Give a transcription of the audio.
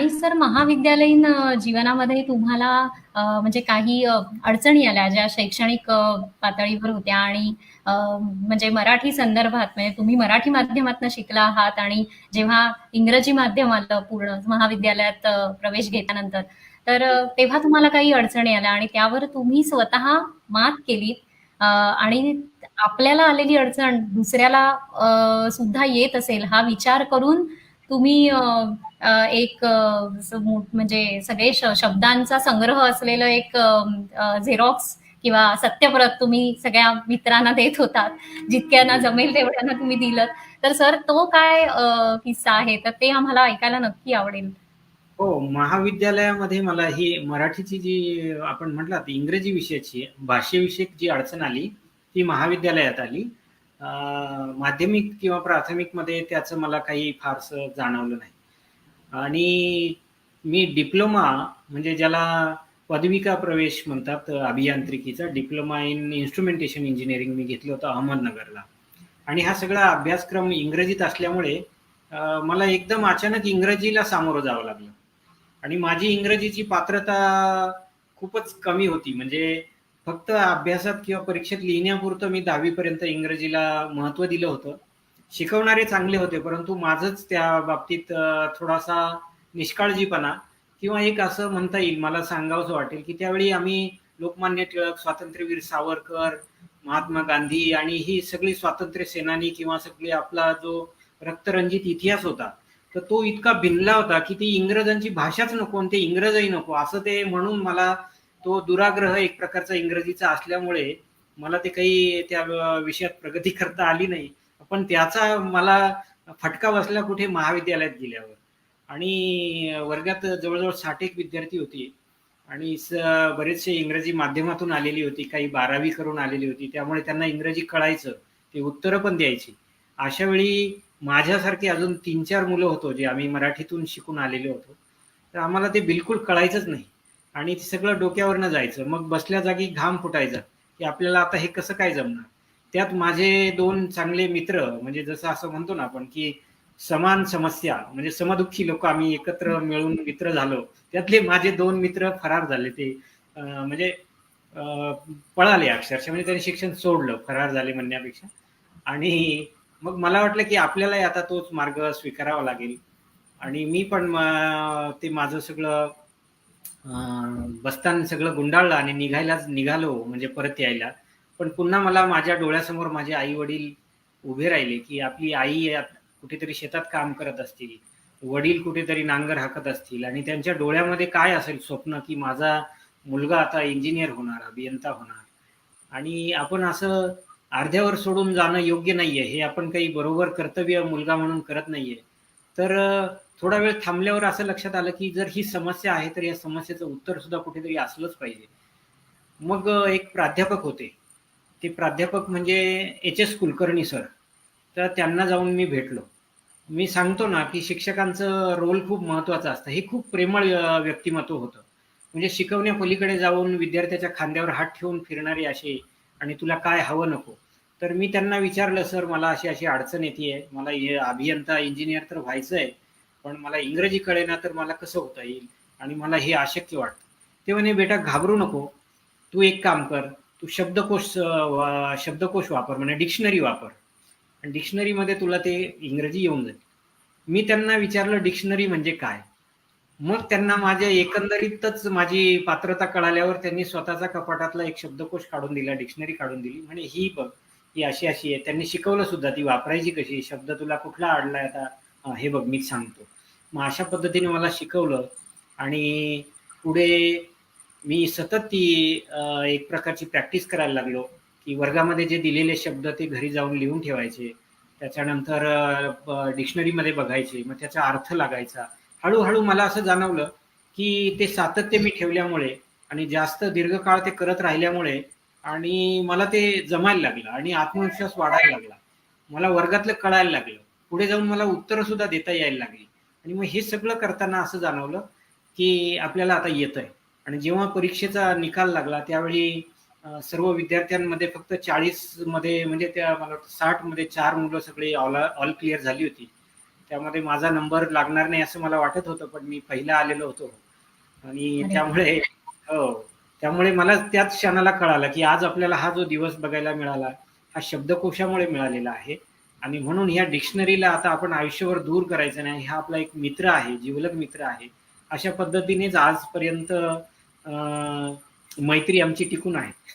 आणि सर महाविद्यालयीन जीवनामध्ये तुम्हाला म्हणजे काही अडचणी आल्या ज्या शैक्षणिक पातळीवर होत्या आणि म्हणजे मराठी संदर्भात म्हणजे तुम्ही मराठी माध्यमातून शिकला आहात आणि जेव्हा इंग्रजी माध्यम आलं पूर्ण महाविद्यालयात प्रवेश घेतल्यानंतर तर तेव्हा तुम्हाला काही अडचणी आल्या आणि त्यावर तुम्ही स्वतः मात केलीत आणि आपल्याला आलेली अडचण दुसऱ्याला सुद्धा येत असेल हा विचार करून तुम्ही एक म्हणजे सगळे शब्दांचा संग्रह असलेलं एक झेरॉक्स किंवा सत्यप्रत तुम्ही सगळ्या मित्रांना देत होतात. जितक्यांना जमेल तेवढ्यांना तुम्ही दिलं. तर सर तो काय किस्सा आहे? तर ते आम्हाला ऐकायला नक्की आवडेल. हो महाविद्यालयामध्ये मला ही मराठीची जी आपण म्हटलात इंग्रजी विषयाची भाषेविषयक जी अडचण आली ती महाविद्यालयात आली. माध्यमिक किंवा प्राथमिकमध्ये त्याचं मला काही फारसं जाणवलं नाही. आणि मी डिप्लोमा म्हणजे ज्याला पदविका प्रवेश म्हणतात अभियांत्रिकीचा डिप्लोमा इन इन्स्ट्रुमेंटेशन इंजिनिअरिंग मी घेतलं होतं अहमदनगरला. आणि हा सगळा अभ्यासक्रम इंग्रजीत असल्यामुळे मला एकदम अचानक इंग्रजीला सामोरं जावं लागलं. आणि माझी इंग्रजीची पात्रता खूपच कमी होती. म्हणजे फक्त अभ्यासात किंवा परीक्षेत लिहिण्यापुरतं मी दहावीपर्यंत इंग्रजीला महत्त्व दिलं होतं. शिकवणारे चांगले होते परंतु माझंच त्या बाबतीत थोडासा निष्काळजीपणा किंवा एक असं म्हणता येईल मला सांगावंसं वाटेल की त्यावेळी आम्ही लोकमान्य टिळक स्वातंत्र्यवीर सावरकर महात्मा गांधी आणि ही सगळी स्वातंत्र्य सेनानी किंवा सगळी आपला जो रक्तरंजित इतिहास होता तर तो इतका भिनला होता की ती इंग्रजांची भाषाच नको आणि ते इंग्रजही नको असं ते म्हणून मला तो दुराग्रह एक प्रकारचा इंग्रजीचा असल्यामुळे मला ते काही त्या विषयात प्रगती करता आली नाही. पण त्याचा मला फटका बसला कुठे महाविद्यालयात गेल्यावर. आणि वर्गात जवळजवळ साठ एक विद्यार्थी होती. आणि स- बरेचसे इंग्रजी माध्यमातून आलेली होती. काही बारावी करून आलेली होती. त्यामुळे त्यांना इंग्रजी कळायचं ते उत्तरं पण द्यायची. अशा वेळी माझ्यासारखे अजून तीन चार मुलं होतो जे आम्ही मराठीतून शिकून आलेले होतो. तर आम्हाला ते बिलकुल कळायचंच नाही. आणि ते सगळं डोक्यावरनं जायचं. मग बसल्या जागी घाम फुटायचा की आपल्याला आता हे कसं काय जमणार? त्यात माझे दोन चांगले मित्र म्हणजे जसं असं म्हणतो ना आपण की समान समस्या म्हणजे समदुःखी लोक आम्ही एकत्र मिळून मित्र झालो. त्यातले माझे दोन मित्र फरार झाले. ते म्हणजे पळाले अक्षरशः म्हणजे त्यांनी शिक्षण सोडलं फरार झाले म्हणण्यापेक्षा. आणि मग मला वाटलं की आपल्यालाही आता तोच मार्ग स्वीकारावा लागेल. आणि मी पण म- ते माझं सगळं बसताना सगळं गुंडाळलं आणि निघायलाच निघालो म्हणजे परत यायला. पण पुन्हा मला माझ्या डोळ्यासमोर माझे आई वडील उभे राहिले की आपली आई कुठेतरी शेतात काम करत असतील वडील कुठेतरी नांगर हाकत असतील आणि त्यांच्या डोळ्यामध्ये काय असेल स्वप्न की माझा मुलगा आता इंजिनियर होणार अभियंता होणार. आणि आपण असं अर्ध्यावर सोडून जाणं योग्य नाहीये हे आपण काही बरोबर कर्तव्य मुलगा म्हणून करत नाहीये. तर थोडा वेळ थांबल्यावर असं लक्षात आलं की जर ही समस्या आहे तर या समस्येचं उत्तर सुद्धा कुठेतरी असलंच पाहिजे. मग एक प्राध्यापक होते. ते प्राध्यापक म्हणजे एच एस कुलकर्णी सर. तर त्यांना जाऊन मी भेटलो. मी सांगतो ना की शिक्षकांचं रोल खूप महत्वाचं असतं. हे खूप प्रेमळ व्यक्तिमत्व होतं. म्हणजे शिकवण्यापलीकडे जाऊन विद्यार्थ्याच्या खांद्यावर हात ठेवून फिरणारे असे आणि तुला काय हवं नको. तर मी त्यांना विचारलं सर मला अशी अशी अडचण येते आहे मला हे अभियंता इंजिनियर तर व्हायचं आहे पण मला इंग्रजी कळेना तर मला कसं होता येईल? आणि मला हे अशक्य वाटतं. ते म्हणे बेटा घाबरू नको. तू एक काम कर. तू शब्दकोश शब्दकोश वापर म्हणजे डिक्शनरी वापर. आणि डिक्शनरीमध्ये तुला ते इंग्रजी येऊन जाईल. मी त्यांना विचारलं डिक्शनरी म्हणजे काय? मग त्यांना माझ्या एकंदरीतच माझी पात्रता कळाल्यावर त्यांनी स्वतःचा कपाटातला एक शब्दकोश काढून दिला डिक्शनरी काढून दिली. म्हणजे ही बघ ही अशी अशी आहे. त्यांनी शिकवलं सुद्धा ती वापरायची कशी? शब्द तुला कुठला अडलाय आता? हे बघ मीच सांगतो. मग अशा पद्धतीने मला शिकवलं आणि पुढे मी सतत ती एक प्रकारची प्रॅक्टिस करायला लागलो की वर्गामध्ये जे दिलेले शब्द ते घरी जाऊन लिहून ठेवायचे. त्याच्यानंतर डिक्शनरीमध्ये बघायचे. मग त्याचा अर्थ लागायचा. हळूहळू मला असं जाणवलं की ते सातत्य मी ठेवल्यामुळे आणि जास्त दीर्घकाळ ते करत राहिल्यामुळे आणि मला ते जमायला लागलं आणि आत्मविश्वास वाढायला लागला. मला वर्गातलं कळायला लागलं. पुढे जाऊन मला उत्तरं सुद्धा देता यायला लागली. आणि मग हे सगळं करताना असं जाणवलं की आपल्याला आता येतंय. आणि जेव्हा परीक्षेचा निकाल लागला त्यावेळी सर्व विद्यार्थ्यांमध्ये फक्त चाळीसमध्ये म्हणजे त्या मला वाटतं साठमध्ये चार मुलं सगळे ऑल ऑल क्लिअर झाली होती. त्यामध्ये माझा नंबर लागणार नाही असं मला वाटत होतं पण मी पहिला आलेलो होतो. आणि. त्यामुळे हो त्यामुळे मला त्याच क्षणाला कळालं की आज आपल्याला हा जो दिवस बघायला मिळाला हा शब्दकोशामुळे मिळालेला आहे. आणि म्हणून ह्या डिक्शनरीला आता आपण आयुष्यभर दूर करायचं नाही. हा आपला एक मित्र आहे जिवलग मित्र आहे. अशा पद्धतीनेच आजपर्यंत मैत्री आमची टिकून आहे.